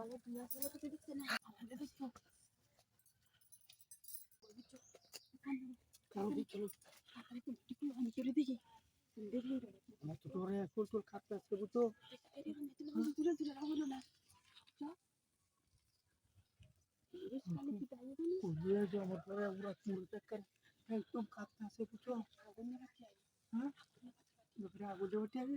বলে দুনিয়া গুলো তো দেখছে না আমাদের দেখছ চলো দি, চলো। তাড়াতাড়ি তো একটু আমি চলে দেখি। দেখলি আমার তো ডরে ফুল টুল খাতে আসছে বুঝছ? দূরে দূরে রাখল না কালে কি তাই জানি কুলিয়ে যে আমার ডরে পুরা চুল চক্কর একদম খাতে আসছে বুঝছ? আগুন হ্যাঁ? আগুন ঠিক আছে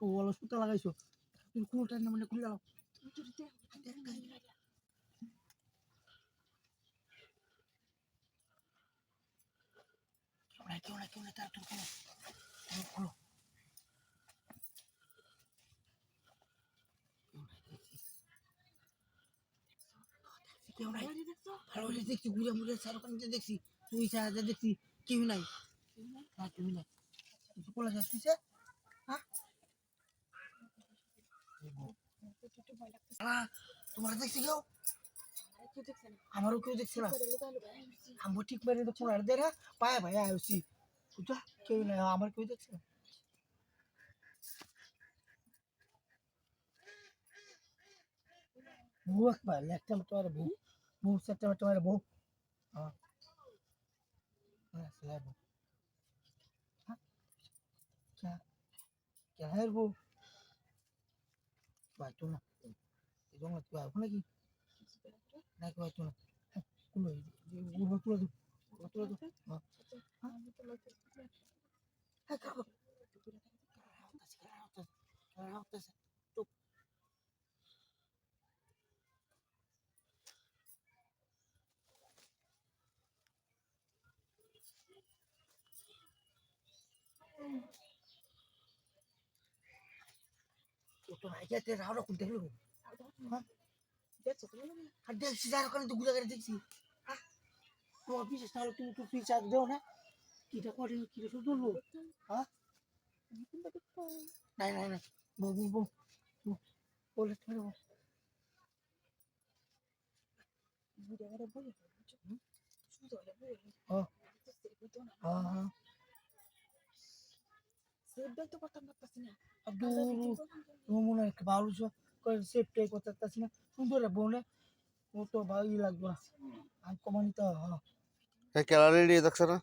তো বলো সুতা লাগাইছো। তুমি কোনটা মানে খুলে। দেখছি ঘুরে সারকানিতে দেখছি, তুই দেখছি, কেউ নাই। না, কেউ নাই। বলা যাচ্ছে হ্যাঁ? ভয় লাগছে না তোমার দেখছি কেউ আর কেউ দেখছে না আমারও কেউ দেখছে না করে লুকায় লুকায় আসছি আমি ঠিক মেরে দেখছি আর দে না পায়ে ভাই আসছি বুঝা কেউ নাই আমার কেউ দেখছে না বউ একবার একটা তোমার বউ বউ একটা তোমার বউ হ্যাঁ হ্যাঁ সেলাই বউ হ্যাঁ क्या क्या है वो भाई तो ना জঙ্গল কি? আসব নাকি নাকি হয়তো না তুলো তুলো তুলো তুলো তুলো Tuh, tuh, aja, dia rawat, aku dulu. দেখছি যার ওখানে তো ঘুরে ঘুরে দেখছি তোমার বিশেষ না হলে তুমি তো ফ্রি চার্জ দেও না কিটা করে কিটা শুধু লোক হ্যাঁ নাই নাই নাই বউ বউ বলে তোমার ভালো সেফটাই করতে পারছি না। সুন্দর বোনে ও তো ভালোই লাগবে না। আমি কমানি তো হ্যাঁ খেলা রেডি দেখছ না?